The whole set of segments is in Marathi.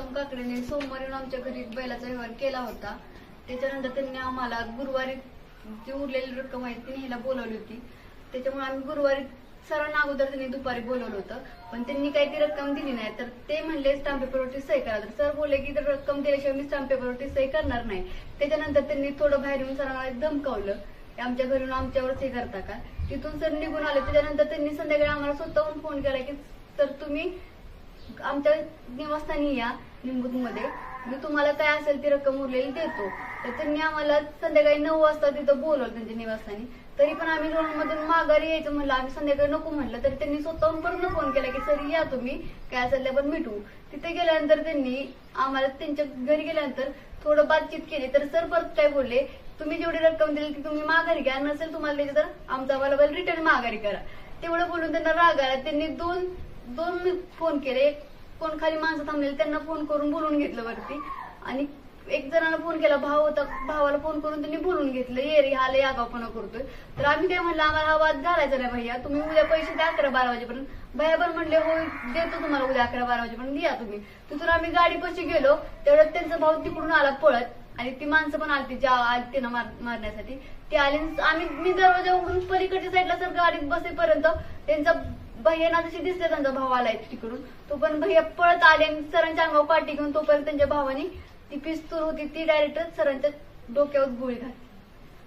गौतम काकडेने सोमवारी येऊन आमच्या घरी बैलाचा व्यवहार केला होता. त्याच्यानंतर त्यांनी आम्हाला गुरुवारी जी उरलेली रक्कम आहे ती ह्याला बोलावली होती. त्याच्यामुळे आम्ही गुरुवारी सरांना अगोदर त्यांनी दुपारी बोलवलं होतं. पण त्यांनी काही ती रक्कम दिली नाही. तर ते म्हणले स्टॅम्प पेपरवरती सही करा. तर सर बोलले की तर रक्कम दिल्याशिवाय मी स्टॅम्प पेपरवरती सही करणार नाही. त्याच्यानंतर त्यांनी थोडं बाहेर येऊन सरांना धमकावलं आमच्या घरून आमच्यावर सही करता का? तिथून सर निघून आले. त्याच्यानंतर त्यांनी संध्याकाळी आम्हाला स्वतःहून फोन केला की सर तुम्ही आमच्या निवासस्थानी या निंबूत मध्ये मी म्हणजे तुम्हाला काय असेल ती रक्कम उरलेली देतो. तर त्यांनी आम्हाला संध्याकाळी नऊ वाजता तिथं बोलवलं त्यांच्या निवासस्थानी. तरी पण आम्ही लोणमधून माघारी यायचं म्हणलं आम्ही संध्याकाळी नको म्हणलं. तरी त्यांनी स्वतःहून पण फोन केला की सर या तुम्ही. काय असेल ते पण मिटू तिथे गेल्यानंतर त्यांनी आम्हाला त्यांच्या घरी गेल्यानंतर थोडं बातचीत केली. तर सर परत काय बोलले तुम्ही जेवढी रक्कम दिली ती तुम्ही माघारी घ्या. नसेल तुम्हाला त्याची तर आमचा अवेलेबल रिटर्न माघारी करा. तेवढं बोलून त्यांना राग आला त्यांनी दोन दोन फोन केले. एक कोण खाली माणसं थांबलेली त्यांना फोन करून बोलून घेतलं वरती. आणि एक जणांना फोन केला भाव होता भावाला फोन करून त्यांनी बोलून घेतलं ये रे हा लय आगावपणा करतोय. तर आम्ही काय म्हणलं आम्हाला हा वाद घालायचा नाही भैया तुम्ही उद्या पैसे द्या अकरा बारा वाजेपर्यंत. भैया पण म्हणले हो देतो तुम्हाला उद्या अकरा बारा वाजेपर्यंत या तुम्ही. तिथून आम्ही गाडी पशी गेलो तेवढ्यात त्यांचा भाऊ तिकडून आला पळत. आणि ती माणसं पण आली ज्या आली त्यांना मार- मारण्यासाठी. ते आले आम्ही मी दरवाजा उघडून पलीकडच्या साईडला सर गाडीत बसेपर्यंत त्यांचा भैयाना जशी दिसले त्यांचा भाव आलाय तिकडून. तो पण भैया पळत आले आणि सरांच्या अंगावर पाठी घेऊन तोपर्यंत त्यांच्या भावाने ती पिस्तूल होती ती डायरेक्ट सरांच्या डोक्यावर गोळी घातली.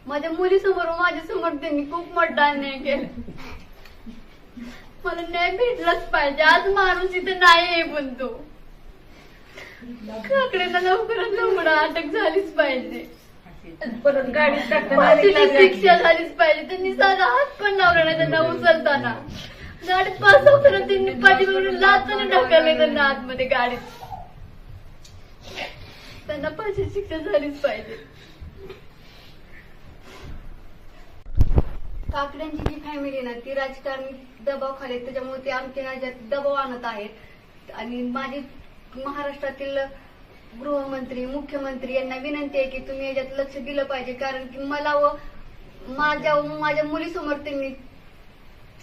माझ्या मुलीसमोर व माझ्यासमोर त्यांनी खूप मोठा अन्याय केला. मला न्याय भेटलाच पाहिजे. आज माणूस इथे नाही आहे पण तो. काकड्यांना लवकरात लवकर अटक झालीच पाहिजे. परत गाडीत फाशीची शिक्षा झालीच पाहिजे. त्यांनी साधा हात पण लावला नाही त्यांना उचलताना. गाडीत पास होताना त्यांनी पाठीवरून लाचाने ढकलले त्यांना आतमध्ये गाडीत. त्यांना पाचशे शिक्षा झालीच पाहिजे. काकड्यांची जी फॅमिली ना ती राजकारणी दबाव खाली त्याच्यामुळे ते आमच्या राज्यात दबाव आणत आहेत. आणि माझी महाराष्ट्रातील गृहमंत्री मुख्यमंत्री यांना विनंती आहे की तुम्ही याच्यात लक्ष दिलं पाहिजे. कारण की मला व माझ्या माझ्या मुलीसमोर त्यांनी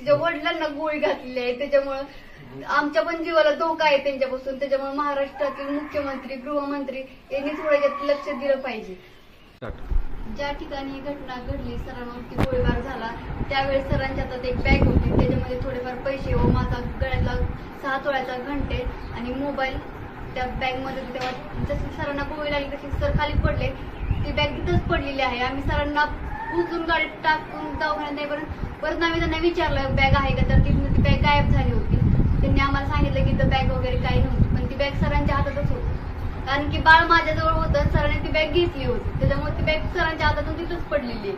तिच्या वडिलांना गोळी घातलेली आहे. त्याच्यामुळं आमच्या पण जीवाला धोका आहे त्यांच्यापासून. त्याच्यामुळे महाराष्ट्रातील मुख्यमंत्री गृहमंत्री यांनी थोड्याच्यात लक्ष दिलं पाहिजे. ज्या ठिकाणी ही घटना घडली सरांवरती गोळीबार झाला त्यावेळेस सरांच्या हातात एक बॅग होती. त्याच्यामध्ये थोडेफार पैसे व माझा गळ्यातला सहा तोळ्याचा घंटे आणि मोबाईल त्या बॅगमध्ये तेव्हा जशी सरांना गोळी लागली तशी सर खाली पडले. ती बॅग तिथंच पडलेली आहे. आम्ही सरांना उचलून गाडीत टाकून दवाखान्यात नेईपर्यंत परत आम्ही त्यांना विचारलं बॅग आहे का? तर ती ती बॅग गायब झाली होती. त्यांनी आम्हाला सांगितलं की बॅग वगैरे काही नव्हती पण ती बॅग सरांच्या हातातच होती. कारण की बाळ माझ्याजवळ होतं सरांनी ती बॅग घेतली होती. त्याच्यामुळे ती बॅग सरांच्या हातातून तिथंच पडलेली आहे.